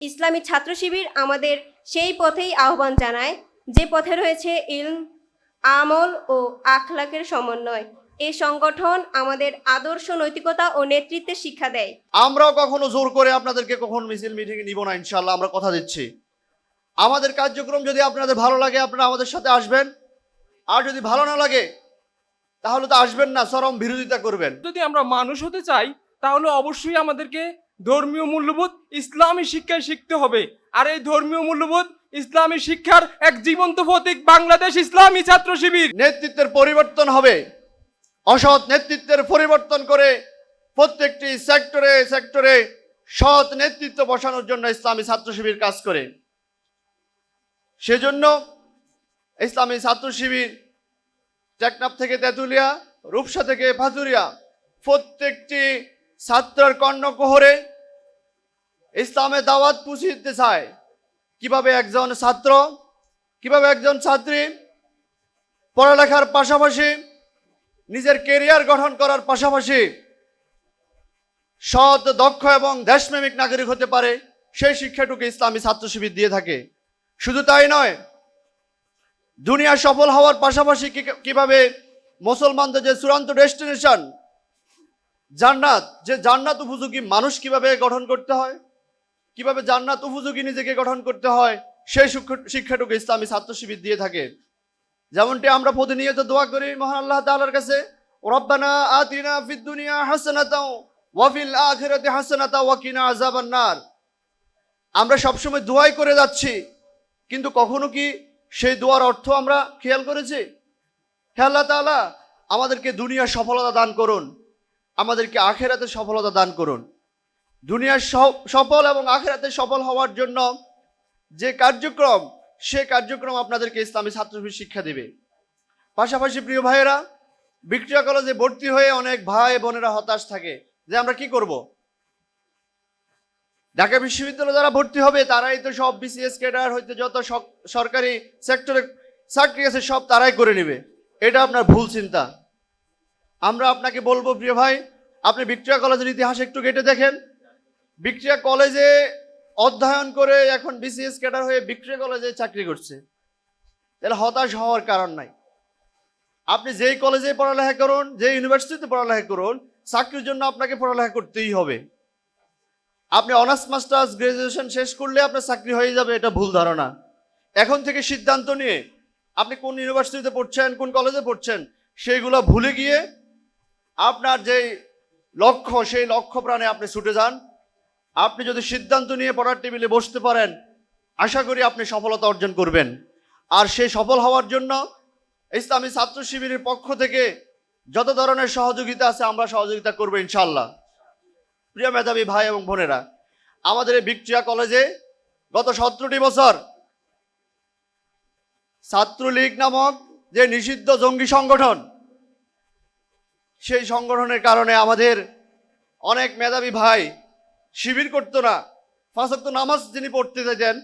ইসলামী ছাত্র শিবির আমাদের সেই পথেই আহ্বান জানায় যে পথে রয়েছে ইলম আমল ও আখলাকের সমন্বয়। এই সংগঠন আমাদের আদর্শ নৈতিকতা ও নেতৃত্বের শিক্ষা দেয়। আমরাও কখনো জোর করে আপনাদেরকে কখনো মিছিল মিটিংয়ে নিব না ইনশাল্লাহ আমরা কথা দিচ্ছি। আমাদের কার্যক্রম যদি আপনাদের ভালো লাগে আপনারা আমাদের সাথে আসবেন। আর যদি ভালো না লাগে তাহলে তো আসবেন না চরম বিরোধিতা করবেন। যদি আমরা মানুষ হতে চাই তাহলে অবশ্যই আমাদেরকে ধর্মীয় মূল্যবোধ ইসলামী শিক্ষায় শিখতে হবে। আর এই ধর্মীয় মূল্যবোধ ইসলামী শিক্ষার এক জীবন্ত প্রতীক বাংলাদেশ ইসলামী ছাত্র শিবির। নেতৃত্বের পরিবর্তন হবে। অসৎ নেতৃত্বের পরিবর্তন করে প্রত্যেকটি সেক্টরে সেক্টরে সৎ নেতৃত্ব বসানোর জন্য ইসলামী ছাত্র শিবির কাজ করে। সেজন্য ইসলামী ছাত্র শিবির টেকনাফ থেকে তেঁতুলিয়া, রূপসা থেকে ফাতুরিয়া প্রত্যেকটি ছাত্রের কর্ণকোহরে ইসলামের দাওয়াত পুষে দিতে চায়। কীভাবে একজন ছাত্র, কীভাবে একজন ছাত্রী পড়ালেখার পাশাপাশি নিজের কেরিয়ার গঠন করার পাশাপাশি সৎ, দক্ষ এবং দেশপ্রেমিক নাগরিক হতে পারে, সেই শিক্ষাটুকু ইসলামী ছাত্র শিবির দিয়ে থাকে। শুধু তাই নয়, দুনিয়া সফল হওয়ার পাশাপাশি কীভাবে মুসলমানদের যে চূড়ান্ত ডেস্টিনেশন জান্নাত, যে জান্নাত উপযোগী মানুষ কীভাবে গঠন করতে হয় কীভাবে জান্নাত উপযোগী নিজেকে গঠন করতে হয়, সেই শিক্ষা- শিক্ষাটুকু ইসলামী ছাত্র শিবির দিয়ে থাকে। যেমনটি আমরা প্রতিনিয়ত দোয়া করি মহান আল্লাহ তাআলার কাছে, রব্বানা আতিনা ফিদ দুনিয়া হাসানাতাও ওয়া ফিল আখিরাতি হাসানাতাও ওয়া কিনা আযাবান নার। আমরা সবসময় দোয়াই করে যাচ্ছি, কিন্তু কখনো কি সেই দোয়ার অর্থ আমরা খেয়াল করেছি? হে আল্লাহ আমাদেরকে দুনিয়ার সফলতা দান করুন, আমাদেরকে আখেরাতে সফলতা দান করুন। দুনিয়ার সফল এবং আখেরাতে সফল হওয়ার জন্য যে কার্যক্রম, সে কার্যক্রম আপনাদেরকে ইসলামী ছাত্রশিবির শিক্ষা দেবে। পাশাপাশি প্রিয় ভাইয়েরা ভিক্টোরিয়া কলেজে ভর্তি হয়ে অনেক ভাই বোনেরা হতাশ থাকে যে আমরা কি করব? ঢাকা বিশ্ববিদ্যালয়ে যারা ভর্তি হবে, তারাই তো সব বিসিএস ক্যাডার হইতে যত সরকারি সেক্টরে চাকরি আছে, সব তারাই করে নেবে। এটা আপনার ভুল চিন্তা। আমরা আপনাকে বলব, প্রিয় ভাই, আপনি ভিক্টোরিয়া কলেজের ইতিহাস একটু ঘেটে দেখেন। ভিক্টোরিয়া কলেজে অধ্যয়ন করে এখন বিসিএস ক্যাডার হয়ে ভিক্টোরিয়া কলেজে চাকরি করছে। তাহলে হতাশ হওয়ার কারণ নাই। আপনি যেই কলেজে পড়ালেখা করুন যে ইউনিভার্সিটিতে পড়ালেখা করুন, চাকরির জন্য আপনাকে পড়ালেখা করতেই হবে। আপনি অনার্স মাস্টার্স গ্রাজুয়েশন শেষ করলে আপনার চাকরি হয়ে যাবে, এটা ভুল ধারণা। এখন থেকে সিদ্ধান্ত নিয়ে আপনি কোন ইউনিভার্সিটিতে পড়ছেন, কোন কলেজে পড়ছেন, সেইগুলো ভুলে গিয়ে আপনার যেই লক্ষ্য, সেই লক্ষ্য প্রাণে আপনি ছুটে যান। আপনি যদি সিদ্ধান্ত নিয়ে পড়ার টেবিলে বসতে পারেন, আশা করি আপনি সফলতা অর্জন করবেন। আর সেই সফল হওয়ার জন্য ইসলামী ছাত্র শিবিরের পক্ষ থেকে যত ধরনের সহযোগিতা আছে, আমরা সহযোগিতা করব ইনশাল্লাহ প্রিয় মেধাবী ভাই এবং বোনেরা, আমাদের এই ভিক্টোরিয়া কলেজে গত সতেরোটি বছর ছাত্রলীগ নামক যে নিষিদ্ধ জঙ্গি সংগঠন, সেই সংগঠনের কারণে আমাদের অনেক মেধাবী ভাই শিবির করতো না। ফাঁসক্ত নামাজ যিনি পড়তে যেতেন,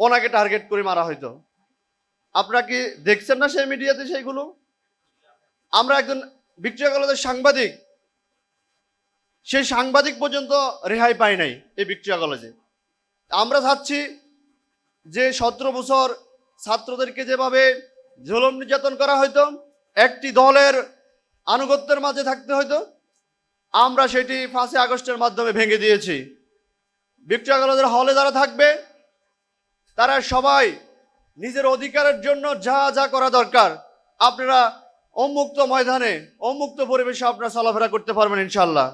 ওনাকে টার্গেট করে মারা হইতো। আপনারা কি দেখছেন না সেই মিডিয়াতে সেইগুলো? আমরা একজন ভিক্টোরিয়া কলেজের সাংবাদিক। সেই সাংবাদিক পর্যন্ত রেহাই পাই নাই এই ভিক্টোরিয়া কলেজে। আমরা চাচ্ছি যে সতেরো বছর ছাত্রদেরকে যেভাবে জুলম নির্যাতন করা হয়তো একটি দলের আনুগত্যের মাঝে থাকতে হয়তো আমরা সেটি পাঁচই আগস্টের মাধ্যমে ভেঙে দিয়েছি। ভিক্টোরিয়া কলেজের হলে যারা থাকবে, তারা সবাই নিজের অধিকারের জন্য যা যা করা দরকার, আপনারা উন্মুক্ত ময়দানে, উন্মুক্ত পরিবেশে আপনারা চলাফেরা করতে পারবেন ইনশাল্লাহ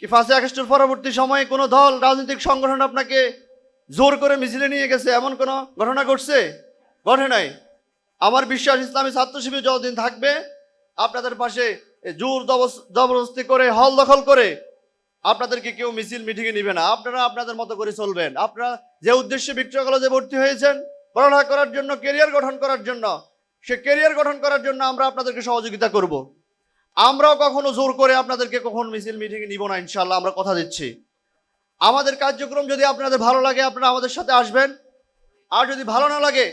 কি পাঁচই আগস্টের পরবর্তী সময়ে কোনো দল, রাজনৈতিক সংগঠন আপনাকে জোর করে মিছিলে নিয়ে গেছে? এমন কোনো ঘটনা ঘটছে? ঘটে নাই। আমার বিশ্বাস, ইসলামী ছাত্র শিবির যতদিন থাকবে, আপনাদের পাশে জোর জবরদস্তি করে, হল দখল করে, আপনাদেরকে কেউ মিছিল মিটিংয়ে নিবে না। আপনারা আপনাদের মতো করে চলবেন। আপনারা যে উদ্দেশ্যে ভিক্টোরিয়া কলেজে ভর্তি হয়েছেন, পড়ালেখা করার জন্য কেরিয়ার গঠন করার জন্য, সে কেরিয়ার গঠন করার জন্য আমরা আপনাদেরকে সহযোগিতা করব। আমরাও কখনো জোর করে আপনাদেরকে কখন মিছিল মিটিংয়ে নিব না ইনশাল্লাহ আমরা কথা দিচ্ছি। আমাদের কার্যক্রম যদি আপনাদের ভালো লাগে, আপনারা আমাদের সাথে আসবেন। আর যদি ভালো না লাগে,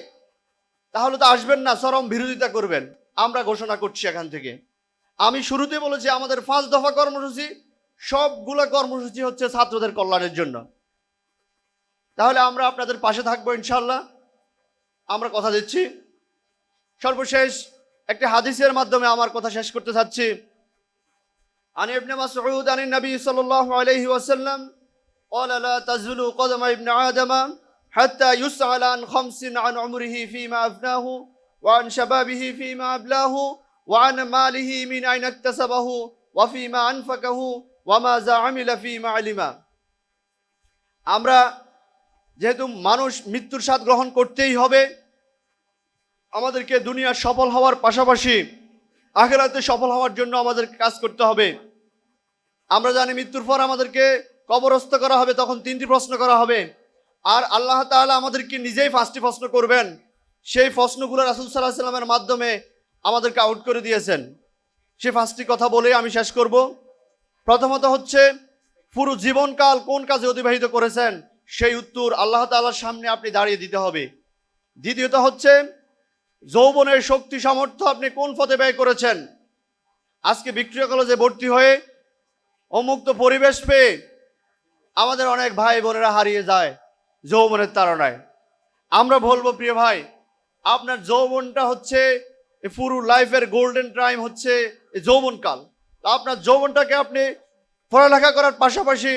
তাহলে তো আসবেন না, চরম বিরোধিতা করবেন। আমরা ঘোষণা করছি এখান থেকে। আমি শুরুতে বলেছি আমাদের পাঁচ দফা কর্মসূচি সবগুলো কর্মসূচি হচ্ছে ছাত্রদের কল্যাণের জন্য তাহলে আমরা আপনাদের পাশে থাকবো ইনশাল্লাহ আমরা কথা দিচ্ছি সর্বশেষ একটি হাদিসের মাধ্যমে আমার কথা শেষ করতে চাচ্ছি عن ابن مسعود عن النبي صلى الله عليه وسلم قال لا تزل قدم ابن آدم حتى يسأل عن خمس عن عمره فيما أفناه وعن شبابه فيما أبلاه ওয়ান মালিহি মিন আইন আক্তাসাবাহু ওয়াফিমা আনফাকাহু ওয়ামা জা আমিলা ফিমা আলিমা আমরা যেহেতু মানুষ মৃত্যুর সাথ গ্রহণ করতেই হবে, আমাদেরকে দুনিয়া সফল হওয়ার পাশাপাশি আখেরাতে সফল হওয়ার জন্য আমাদের কাজ করতে হবে। আমরা জানি মৃত্যুর পর আমাদেরকে কবরস্থ করা হবে, তখন তিনটি প্রশ্ন করা হবে। আর আল্লাহ তাআলা আমাদেরকে নিজেই পাঁচটি প্রশ্ন করবেন। সেই প্রশ্নগুলো রাসুল সাল্লাহ সাল্লামের মাধ্যমে আমাদেরকে আউট করে দিয়েছেন। সে পাঁচটি কথা বলে আমি শেষ করব। প্রথমত হচ্ছে, পুরো জীবনকাল কোন কাজে অতিবাহিত করেছেন, সেই উত্তর আল্লাহ তাআলার সামনে আপনি দাঁড়িয়ে দিতে হবে। দ্বিতীয়ত হচ্ছে, যৌবনের শক্তি সামর্থ্য আপনি কোন পথে ব্যয় করেছেন? আজকে ভিক্টোরিয়া কলেজে ভর্তি হয়ে অমুক্ত পরিবেশ পেয়ে আমাদের অনেক ভাই বোনেরা হারিয়ে যায় যৌবনের তাড়নায়। আমরা বলব, প্রিয় ভাই, আপনার যৌবনটা হচ্ছে এ পুরো লাইফের গোল্ডেন টাইম হচ্ছে এই যৌবনকাল আপনার যৌবনটাকে আপনি পড়ালেখা করার পাশাপাশি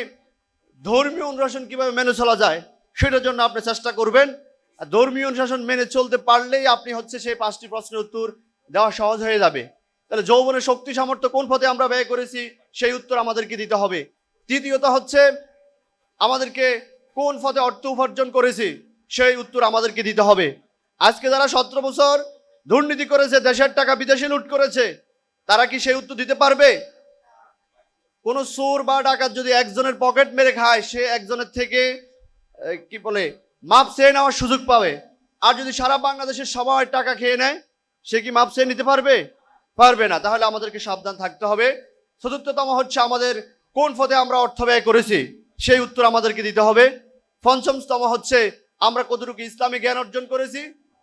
ধর্মীয় অনুশাসন কীভাবে মেনে চলা যায়, সেটার জন্য আপনি চেষ্টা করবেন। আর ধর্মীয় অনুশাসন মেনে চলতে পারলেই আপনি হচ্ছে সেই পাঁচটি প্রশ্নের উত্তর দেওয়া সহজ হয়ে যাবে। তাহলে যৌবনের শক্তি সামর্থ্য কোন পথে আমরা ব্যয় করেছি, সেই উত্তর আমাদেরকে দিতে হবে। তৃতীয়ত হচ্ছে, আমাদেরকে কোন পথে অর্থ উপার্জন করেছি, সেই উত্তর আমাদেরকে দিতে হবে। আজকে যারা সতেরো বছর দুর্নীতি করেছে, দেশের টাকা বিদেশে লুট করেছে, তারা কি সেই উত্তর দিতে পারবে? কোন সুর বা ডাকাত যদি একজনের পকেট মেরে খায়, সে একজনের থেকে কি বলে, মাপ চেয়ে নেওয়ার সুযোগ পাবে। আর যদি সারা বাংলাদেশের সবাই টাকা খেয়ে নেয়, সে কি মাপ চেয়ে নিতে পারবে? পারবে না। তাহলে আমাদেরকে সাবধান থাকতে হবে। চতুর্থতম হচ্ছে আমাদের কোন পথে আমরা অর্থ ব্যয় করেছি, সেই উত্তর আমাদেরকে দিতে হবে। পঞ্চমতম হচ্ছে আমরা কতটুকু ইসলামী জ্ঞান অর্জন করেছি,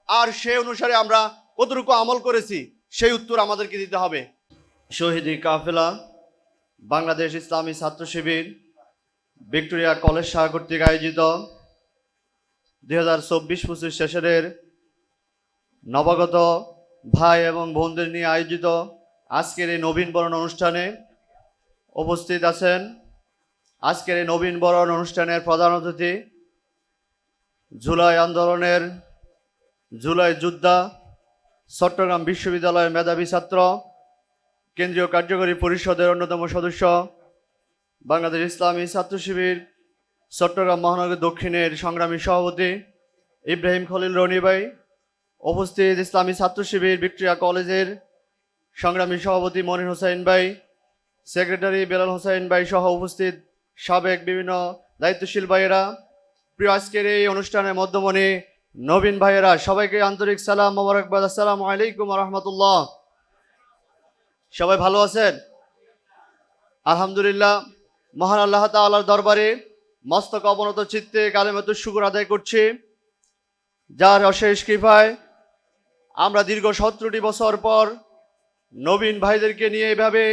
আর সে অনুসারে আমরা কতটুকু আমল করেছি, সেই উত্তর আমাদেরকে দিতে হবে। শহীদি কাফেলা, বাংলাদেশ ইসলামী ছাত্র শিবির, ভিক্টোরিয়া কলেজ শাহ কর্তৃক আয়োজিত দুই হাজার চব্বিশ পঁচিশ নবাগত ভাই এবং বোনদের নিয়ে আয়োজিত আজকের এই নবীন বরণ অনুষ্ঠানে উপস্থিত আছেন আজকের এই নবীন বরণ অনুষ্ঠানের প্রধান অতিথি, জুলাই আন্দোলনের জুলাই যোদ্ধা চট্টগ্রাম বিশ্ববিদ্যালয়ের মেধাবী ছাত্র, কেন্দ্রীয় কার্যকরী পরিষদের অন্যতম সদস্য, বাংলাদেশ ইসলামী ছাত্র শিবির, চট্টগ্রাম মহানগর দক্ষিণের সংগ্রামী সভাপতি ইব্রাহিম খলিল রনিবাই উপস্থিত ইসলামী ছাত্র শিবির ভিক্টোরিয়া কলেজের সংগ্রামী সভাপতি মনির হোসাইন ভাই, সেক্রেটারি বেলাল হোসাইন ভাই সহ উপস্থিত সাবেক বিভিন্ন দায়িত্বশীল ভাইয়েরা। প্রিয়, আজকের এই অনুষ্ঠানের মধ্যমণি নবীন ভাইয়েরা, সবাইকে আন্তরিক সালাম, মোবারকবাদ। আসসালামু আলাইকুম রহমতুল্লাহ সবাই ভালো আছেন? আলহামদুলিল্লাহ, মহান আল্লাহ তাআলার দরবারে মস্তক অবনত চিত্তে কালেমত শুকুর আদায় করছি। যার অশেষ কৃপায় আমরা দীর্ঘ সতেরোটি বছর পর নবীন ভাইদেরকে নিয়ে এভাবে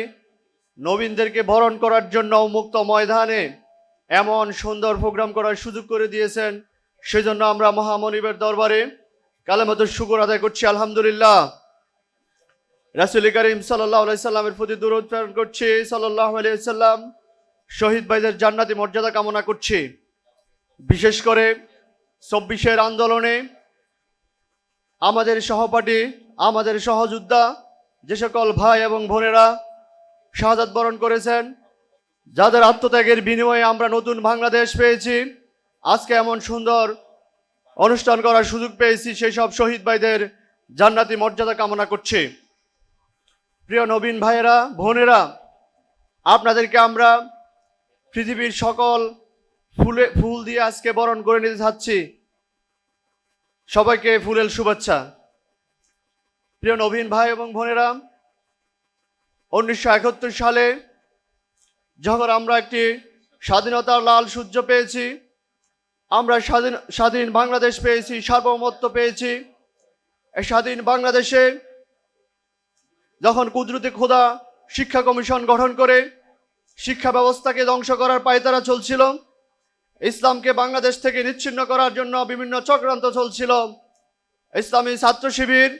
নবীনদেরকে বরণ করার জন্য মুক্ত ময়দানে এমন সুন্দর প্রোগ্রাম করার সুযোগ করে দিয়েছেন। সেজন্য আমরা মহামনিবের দরবারে কালেমত শুকুর আদায় করছি, আলহামদুলিল্লাহ। রাসুল করিম সাল্লাহ সাল্লামের প্রতি দূরত প্রেরণ করছি সাল্লাহ সাল্লাম শহীদ ভাইদের জান্নাতি মর্যাদা কামনা করছি। বিশেষ করে চব্বিশের আন্দোলনে আমাদের সহপাঠী, আমাদের সহযোদ্ধা, যে সকল ভাই এবং বোনেরা শাহাদাত বরণ করেছেন, যাদের আত্মত্যাগের বিনিময়ে আমরা নতুন বাংলাদেশ পেয়েছি আজকে এমন সুন্দর অনুষ্ঠান করার সুযোগ পেয়েছি সেই সব শহীদ ভাইদের জান্নাতি মর্যাদা কামনা করছি। প্রিয় নবীন ভাইয়েরা, বোনেরা, আপনাদেরকে আমরা পৃথিবীর সকল ফুলে, ফুল দিয়ে আজকে বরণ করে নিতে চাচ্ছি। সবাইকে ফুলের শুভেচ্ছা। প্রিয় নবীন ভাই এবং বোনেরা, উনিশশো একাত্তর সালে যখন আমরা একটি স্বাধীনতার লাল সূর্য পেয়েছি আমরা স্বাধীন স্বাধীন বাংলাদেশ পেয়েছি, সার্বভৌমত্ব পেয়েছি। স্বাধীন বাংলাদেশে যখন কুদরতি খোদা শিক্ষা কমিশন গঠন করে শিক্ষা ব্যবস্থাকে ধ্বংস করার পায়তারা চলছিল, ইসলামকে বাংলাদেশ থেকে নিচ্ছিন্ন করার জন্য বিভিন্ন চক্রান্ত চলছিল। ইসলামী ছাত্র শিবির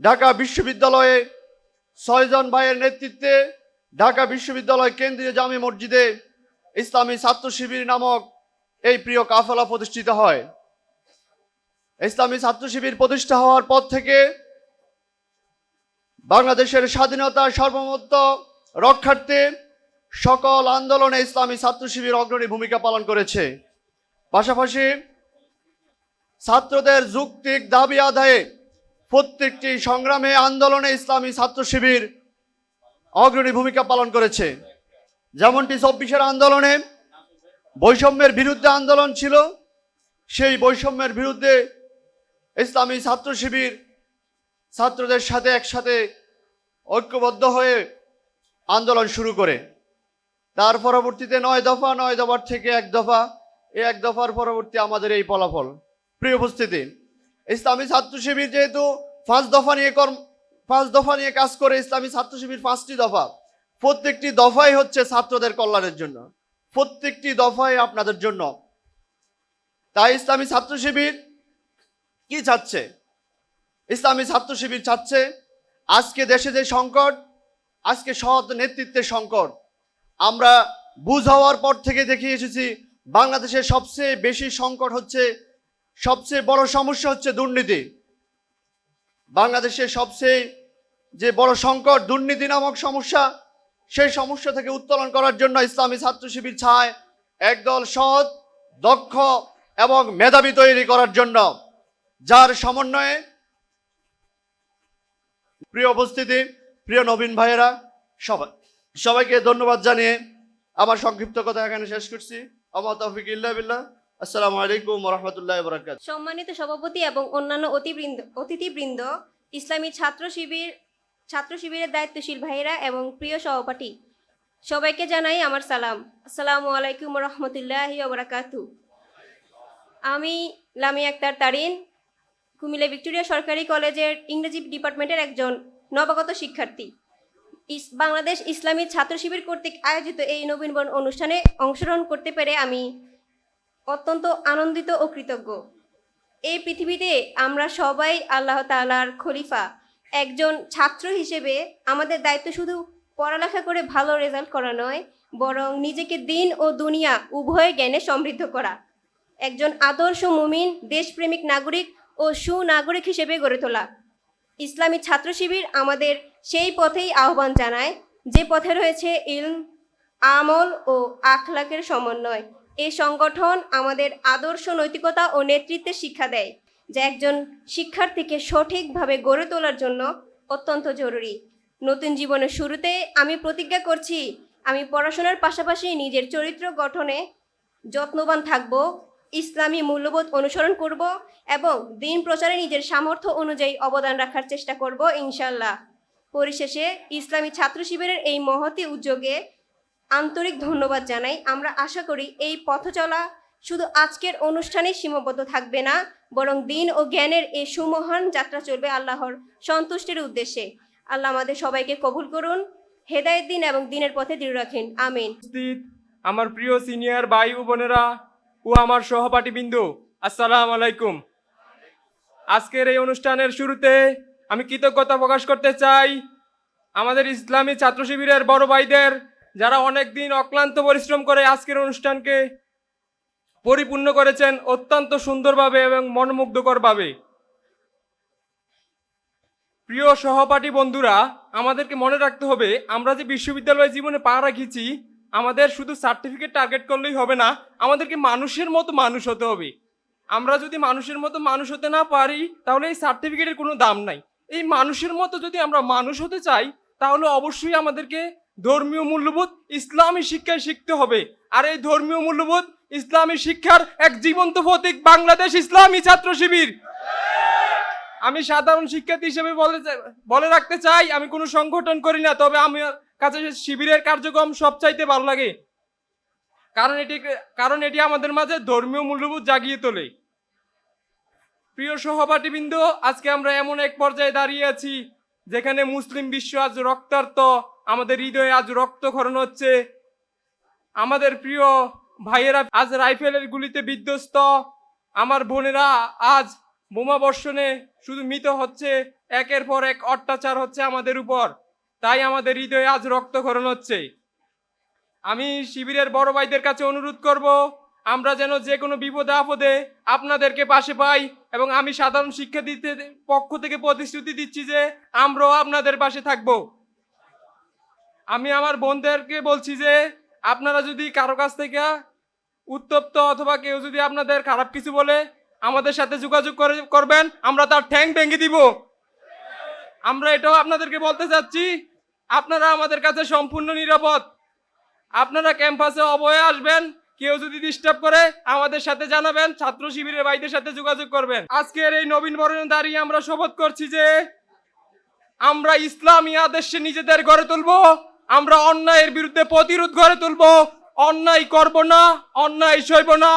ঢাকা বিশ্ববিদ্যালয়ে ছয়জন ভাইয়ের নেতৃত্বে ঢাকা বিশ্ববিদ্যালয় কেন্দ্রীয় জামে মসজিদে ইসলামী ছাত্র শিবির নামক এই প্রিয় কাফেলা প্রতিষ্ঠিত হয়। ইসলামী ছাত্র শিবির প্রতিষ্ঠা হওয়ার পর থেকে বাংলাদেশের স্বাধীনতা সর্বমত্ত রক্ষার্থে সকল আন্দোলনে ইসলামী ছাত্র শিবির অগ্রণী ভূমিকা পালন করেছে। পাশাপাশি ছাত্রদের যুক্তিক দাবি আদায়ে প্রত্যেকটি সংগ্রামে আন্দোলনে ইসলামী ছাত্র শিবির অগ্রণী ভূমিকা পালন করেছে। যেমনটি চব্বিশের আন্দোলনে বৈষম্যের বিরুদ্ধে আন্দোলন ছিল। সেই বৈষম্যের বিরুদ্ধে ইসলামী ছাত্র শিবির ছাত্রদের সাথে একসাথে ঐক্যবদ্ধ হয়ে আন্দোলন শুরু করে। তার পরবর্তীতে নয় দফা, নয় দফার থেকে এক দফা এই এক দফার পরবর্তী আমাদের এই ফলাফল। প্রিয় উপস্থিতি, ইসলামী ছাত্র শিবির যেহেতু পাঁচ দফা নিয়ে কর্ম, পাঁচ দফা নিয়ে কাজ করে, ইসলামী ছাত্র শিবির পাঁচটি দফা। প্রত্যেকটি দফাই হচ্ছে ছাত্রদের কল্যাণের জন্য। প্রত্যেকটি দফায় আপনাদের জন্য। তাই ইসলামী ছাত্র শিবির কি চাচ্ছে? ইসলামী ছাত্র শিবির চাচ্ছে, আজকে দেশে যে সংকট, আজকে সৎ নেতৃত্বের সংকট, আমরা বুঝ হওয়ার পর থেকে দেখে এসেছি, বাংলাদেশের সবচেয়ে বেশি সংকট হচ্ছে, সবচেয়ে বড় সমস্যা হচ্ছে দুর্নীতি। বাংলাদেশের সবচেয়ে যে বড় সংকট, দুর্নীতি নামক সমস্যা সেই সমস্যা থেকে উত্তোলন করার জন্য ইসলামী ছাত্র শিবির ছায় একদল সৎ, দক্ষ এবং মেধাবী তৈরি করার জন্য। যার সমন্বয়ে প্রিয় উপস্থিতি, প্রিয় নবীন ভাইয়েরা, সবাই সবাইকে ধন্যবাদ জানিয়ে আমার সংক্ষিপ্ত কথা এখানে শেষ করছি। আমার তৌফিক ইল্লা আসসালামু আলাইকুম রহমতুল্লাহ বরাকাত সম্মানিত সভাপতি এবং অন্যান্য অতিবৃন্দ অতিথিবৃন্দ, ইসলামী ছাত্র শিবির ছাত্র শিবিরের দায়িত্বশীল ভাইয়েরা এবং প্রিয় সহপাঠী, সবাইকে জানাই আমার সালাম। আসসালামু আলাইকুম রহমতুল্লাহি ওবরাকাতু আমি লামি আক্তার তারিন, কুমিল্লা ভিক্টোরিয়া সরকারি কলেজের ইংরেজি ডিপার্টমেন্টের একজন নবাগত শিক্ষার্থী। ইস- বাংলাদেশ ইসলামী ছাত্র শিবির কর্তৃক আয়োজিত এই নবীনবরণ অনুষ্ঠানে অংশগ্রহণ করতে পেরে আমি অত্যন্ত আনন্দিত ও কৃতজ্ঞ। এই পৃথিবীতে আমরা সবাই আল্লাহ তাআলার খলিফা একজন ছাত্র হিসেবে আমাদের দায়িত্ব শুধু পড়ালেখা করে ভালো রেজাল্ট করা নয়, বরং নিজেকে দিন ও দুনিয়া উভয় জ্ঞানে সমৃদ্ধ করা। একজন আদর্শ মুমিন, দেশপ্রেমিক নাগরিক ও সুনাগরিক হিসেবে গড়ে তোলা। ইসলামী ছাত্র শিবির আমাদের সেই পথেই আহ্বান জানায়, যে পথে রয়েছে ইলম, আমল ও আখলাকের সমন্বয়। এই সংগঠন আমাদের আদর্শ নৈতিকতা ও নেতৃত্বের শিক্ষা দেয়। যা একজন শিক্ষার্থীকে সঠিকভাবে গড়ে তোলার জন্য অত্যন্ত জরুরি। নতুন জীবনের শুরুতে আমি প্রতিজ্ঞা করছি, আমি পড়াশোনার পাশাপাশি নিজের চরিত্র গঠনে যত্নবান থাকব, ইসলামী মূল্যবোধ অনুসরণ করব এবং দিন প্রচারে নিজের সামর্থ্য অনুযায়ী অবদান রাখার চেষ্টা করব ইনশাল্লাহ পরিশেষে ইসলামী ছাত্র শিবিরের এই মহতি উদ্যোগে আন্তরিক ধন্যবাদ জানাই। আমরা আশা করি এই পথ চলা শুধু আজকের অনুষ্ঠানে সীমাবদ্ধ থাকবে না, বরং দিন ও জ্ঞানের এই সুমহান যাত্রা চলবে আল্লাহর সন্তুষ্টির উদ্দেশ্যে। আল্লাহ আমাদের সবাইকে কবুল করুন, হেদায়েত দিন এবং দিনের পথে দৃঢ় রাখেন। আমিন। আমার প্রিয় সিনিয়র ভাই ও বোনেরা ও আমার সহপাঠীবৃন্দ, আসসালামু আলাইকুম। আজকের এই অনুষ্ঠানের শুরুতে আমি কৃতজ্ঞতা প্রকাশ করতে চাই আমাদের ইসলামী ছাত্র শিবিরের বড় ভাইদের, যারা অনেক দিন অক্লান্ত পরিশ্রম করে আজকের অনুষ্ঠানকে পরিপূর্ণ করেছেন অত্যন্ত সুন্দরভাবে এবং মনমুগ্ধকরভাবে। প্রিয় সহপাঠী বন্ধুরা, আমাদেরকে মনে রাখতে হবে, আমরা যে বিশ্ববিদ্যালয় জীবনে পা রাখিছি, আমাদের শুধু সার্টিফিকেট টার্গেট করলেই হবে না, আমাদেরকে মানুষের মতো মানুষ হতে হবে। আমরা যদি মানুষের মতো মানুষ হতে না পারি, তাহলে এই সার্টিফিকেটের কোনো দাম নাই। এই মানুষের মতো যদি আমরা মানুষ হতে চাই, তাহলে অবশ্যই আমাদেরকে ধর্মীয় মূল্যবোধ ইসলামী শিক্ষায় শিখতে হবে। আর এই ধর্মীয় মূল্যবোধ ইসলামী শিক্ষার এক জীবন্ত প্রতীক বাংলাদেশ ইসলামী ছাত্র শিবির। আমি সাধারণ শিক্ষার্থী হিসেবে বলে বলে রাখতে চাই, আমি কোনো সংগঠন করি না, তবে আমার কাছে শিবিরের কার্যক্রম সবচাইতে ভালো লাগে। কারণ এটি কারণ এটি আমাদের মাঝে ধর্মীয় মূল্যবোধ জাগিয়ে তোলে। প্রিয় সহপাঠীবৃন্দ, আজকে আমরা এমন এক পর্যায়ে দাঁড়িয়ে আছি, যেখানে মুসলিম বিশ্ব আজ রক্তার্ত আমাদের হৃদয়ে আজ রক্তক্ষরণ হচ্ছে। আমাদের প্রিয় ভাইয়েরা, আজ রাইফেলের গুলিতে বিধ্বস্ত। আমার বোনেরা, আজ বোমা বর্ষণে শুধু মৃত হচ্ছে। একের পর এক অত্যাচার হচ্ছে আমাদের উপর। তাই আমাদের হৃদয়ে আজ রক্তক্ষরণ হচ্ছে। আমি শিবিরের বড় ভাইদের কাছে অনুরোধ করব, আমরা যেন যে কোনো বিপদে আপদে আপনাদেরকে পাশে পাই এবং আমি সাধারণ শিক্ষা দিতে পক্ষ থেকে প্রতিশ্রুতি দিচ্ছি যে আমরাও আপনাদের পাশে থাকব। আমি আমার বোনদেরকে বলছি যে, আপনারা যদি কারও কাছ থেকে উত্তপ্ত অথবা কেউ যদি আপনাদের খারাপ কিছু বলে, আমাদের সাথে যোগাযোগ করে, করবেন, আমরা তার ঠ্যাং ভেঙে দিব। আমরা এটাও আপনাদেরকে বলতে চাচ্ছি, আপনারা আমাদের কাছে সম্পূর্ণ নিরাপদ। আপনারা ক্যাম্পাসে অবয়ে আসবেন, কেউ যদি ডিস্টার্ব করে, আমাদের সাথে জানাবেন, ছাত্র শিবিরের ভাইদের সাথে যোগাযোগ করবেন। আজকের এই নবীন বরণে দাঁড়িয়ে আমরা শপথ করছি যে, আমরা ইসলামী আদর্শে নিজেদের গড়ে তুলব। আমরা অন্যায়ের বিরুদ্ধে প্রতিরোধ গড়ে তুলব। অন্যায় করব না অন্যায় সইব না।